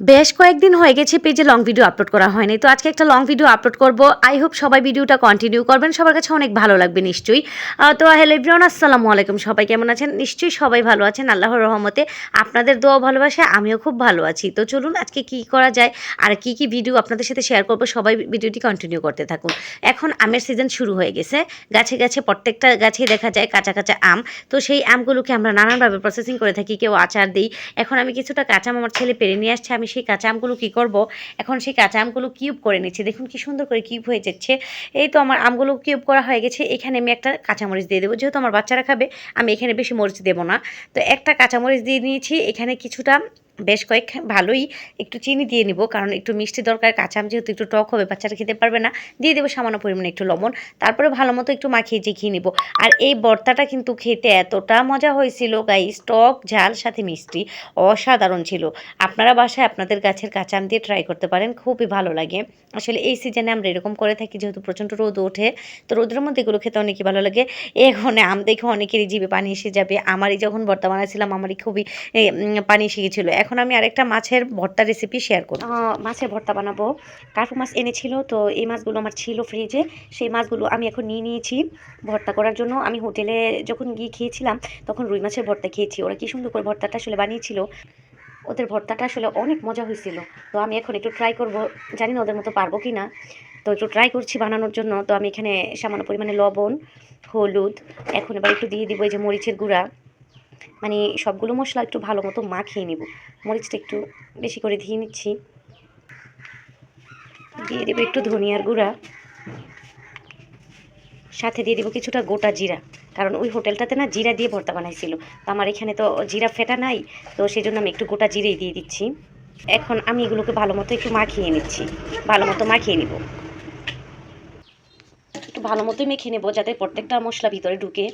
বেশ কয়েকদিন হয়ে গেছে পেজে লং ভিডিও আপলোড করা হয়নি, তো আজকে একটা লং ভিডিও আপলোড করব। আই হোপ সবাই ভিডিওটা কন্টিনিউ করবেন, সবার কাছে অনেক ভালো লাগবে নিশ্চয়ই। তো হ্যালো এভরিওয়ান আসসালামু আলাইকুম, সবাই কেমন আছেন? নিশ্চয়ই সবাই ভালো আছেন, আল্লাহর রহমতে আপনাদের দোয়া ভালোবাসে, আমিও খুব ভালো আছি। তো চলুন আজকে কি করা যায়, আর কি কি ভিডিও আপনাদের সাথে শেয়ার করব, সবাই ভিডিওটি কন্টিনিউ করতে থাকুন। এখন আমের সিজন শুরু হয়ে গেছে, গাছে গাছে প্রত্যেকটা গাছেই দেখা যায় কাঁচা কাঁচা আম। তো সেই আমগুলোকে আমরা নানানভাবে প্রসেসিং করে থাকি, কেউ আচার দিই। এখন আমি কিছুটা কাঁচা আমার ছেলে পেরে নিয়ে আসছে, আমি সেই কাঁচা আমগুলো কী করব? এখন সেই কাঁচা আমগুলো কিউব করে নিচ্ছি। দেখুন কি সুন্দর করে কিউব হয়ে যাচ্ছে। এই তো আমার আমগুলো কিউব করা হয়ে গেছে। এখানে আমি একটা কাঁচামরিচ দিয়ে দেবো। যেহেতু আমার বাচ্চারা খাবে, আমি এখানে বেশি মরিচ দেবো না। তো একটা কাঁচামরিচ দিয়ে নিয়েছি। এখানে কিছুটা বেশ কয়েক ভালোই একটু চিনি দিয়ে নিব, কারণ একটু মিষ্টি দরকার, কাঁচা আম যেহেতু একটু টক হবে, বাচ্চারা খেতে পারবে না। দিয়ে দেবো সামান্য পরিমাণে একটু লবণ, তারপরে ভালো মতো একটু মাখিয়ে চেখিয়ে নিব। আর এই ভর্তাটা কিন্তু খেতে এতটা মজা হয়েছিল গাইস টক ঝাল, সাথে মিষ্টি অসাধারণ ছিল। আপনারা বাসায় আপনাদের গাছের কাঁচা আম দিয়ে ট্রাই করতে পারেন, খুবই ভালো লাগে। আসলে এই সিজনে আমরা এরকম করে থাকি, যেহেতু প্রচণ্ড রোদ ওঠে, তো রোদের মধ্যে এগুলো খেতে অনেকই ভালো লাগে। এখন আম দেখে অনেকেরই জিভে পানি এসে যাবে। আমারই যখন ভর্তা বানাচ্ছিলাম আমারই খুবই পানি এসে গেছিল। এখন আমি আরেকটা মাছের ভর্তা রেসিপি শেয়ার করব। মাছের ভর্তা বানাবো। কার্পু মাছ এনেছিল, তো এই মাছগুলো আমার ছিল ফ্রিজে সেই মাছগুলো আমি এখন নিয়ে নিয়েছি ভর্তা করার জন্য। আমি হোটেলে যখন গিয়ে খেয়েছিলাম, তখন রুই মাছের ভর্তা খেয়েছি। ওরা কি সুন্দর করে ভর্তাটা আসলে বানিয়েছিল। ওদের ভর্তাটা আসলে অনেক মজা হয়েছিল। তো আমি এখন একটু ট্রাই করব। জানি না ওদের মতো পারব কি না তো একটু ট্রাই করছি বানানোর জন্য। তো আমি এখানে সামান্য পরিমাণে লবণ, হলুদ, এখন এবার একটু দিয়ে দিব এই যে মরিচের গুঁড়া। মানে সবগুলো মশলা একটু ভালো মতো মাখিয়ে নেব। মরিচটা একটু বেশি করে দিয়ে নিচ্ছি। দিয়ে দেবো একটু ধনিয়ার গুঁড়া। সাথে দিয়ে দেবো কিছুটা গোটা জিরা। কারণ ওই হোটেলটাতে না জিরা দিয়ে ভর্তা বানাইছিল। তো আমার এখানে তো জিরা ফেটা নাই, তো সেই জন্য আমি একটু গোটা জিরেই দিয়ে দিচ্ছি। এখন আমি এগুলোকে ভালো মতো একটু মাখিয়ে নিচ্ছি। ভালো মতো মাখিয়ে নিব। একটু ভালো মতোই মেখে নেব যাতে প্রত্যেকটা মশলা ভিতরে ঢুকে।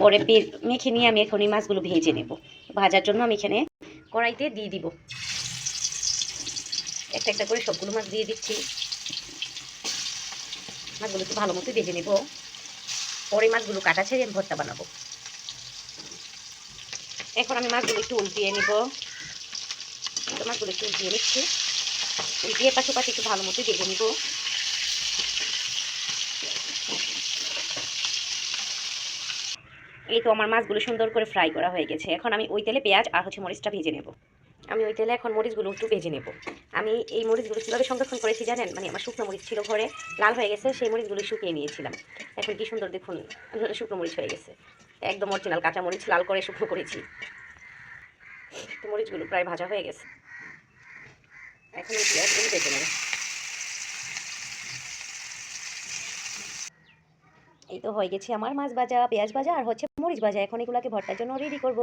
পরে মেখে নিয়ে আমি এখন এই মাছগুলো ভেজে নেব। ভাজার জন্য আমি এখানে কড়াইতে দিয়ে দিব। একটা একটা করে সবগুলো মাছ দিয়ে দিচ্ছি। মাছগুলো একটু ভালো মতো ভেজে নেব। পরে মাছগুলো কাটা ছেড়ে আমি ভর্তা বানাবো। এখন আমি মাছগুলো একটু উল্টিয়ে নেব। মাছগুলো একটু উল্টিয়ে নিচ্ছি। উল্টিয়ে পাশাপাশি একটু ভালো মতো ভেজে নেব। এই তো আমার মাছগুলো সুন্দর করে ফ্রাই করা হয়ে গেছে। এখন আমি ওই তেলে পেঁয়াজ আর হচ্ছে মরিচটা ভেজে নেব। আমি ওই তেলে এখন মরিচগুলো একটু ভেজে নেব। আমি এই মরিচগুলো কীভাবে সংরক্ষণ করেছি জানেন? মানে আমার শুকনো মরিচ ছিল ঘরে, লাল হয়ে গেছে, সেই মরিচগুলো শুকিয়ে নিয়েছিলাম। এখন কি সুন্দর দেখুন শুকনো মরিচ হয়ে গেছে। একদম অরিজিনাল কাঁচা মরিচ লাল করে শুকনো করেছি। তো মরিচগুলো প্রায় ভাজা হয়ে গেছে। এখন পেঁয়াজগুলো ভেজে নেব। এই তো হয়ে গেছে আমার মাছ ভাজা, পেঁয়াজ ভাজা আর হচ্ছে মরিচ ভাজা। এখন এগুলোকে ভর্তার জন্য রেডি করব।